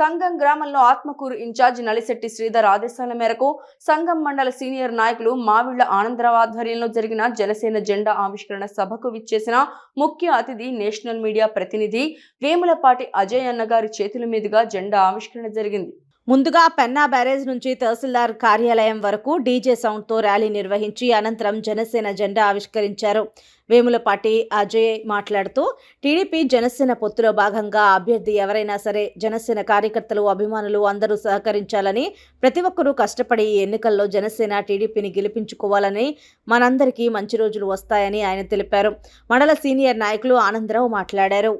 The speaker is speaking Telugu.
సంఘం గ్రామంలో ఆత్మకూరు ఇన్ఛార్జ్ నలిశెట్టి శ్రీధర్ ఆదేశాల మేరకు సంఘం మండల సీనియర్ నాయకులు మావిళ్ళ ఆనందరావు ఆధ్వర్యంలో జరిగిన జనసేన జెండా ఆవిష్కరణ సభకు విచ్చేసిన ముఖ్య అతిథి నేషనల్ మీడియా ప్రతినిధి వేములపాటి అజయ్ అన్న గారి చేతుల మీదుగా జెండా ఆవిష్కరణ జరిగింది. ముందుగా పెన్నా బ్యారేజ్ నుంచి తహసీల్దార్ కార్యాలయం వరకు డీజే సౌండ్తో ర్యాలీ నిర్వహించి అనంతరం జనసేన జెండా ఆవిష్కరించారు. వేములపాటి అజయ్ మాట్లాడుతూ టీడీపీ జనసేన పొత్తులో భాగంగా అభ్యర్థి ఎవరైనా సరే జనసేన కార్యకర్తలు అభిమానులు అందరూ సహకరించాలని ప్రతి ఒక్కరూ కష్టపడి ఈ ఎన్నికల్లో జనసేన టీడీపీని గెలిపించుకోవాలని మనందరికీ మంచి రోజులు వస్తాయని ఆయన తెలిపారు. మండల సీనియర్ నాయకులు ఆనందరావు మాట్లాడారు.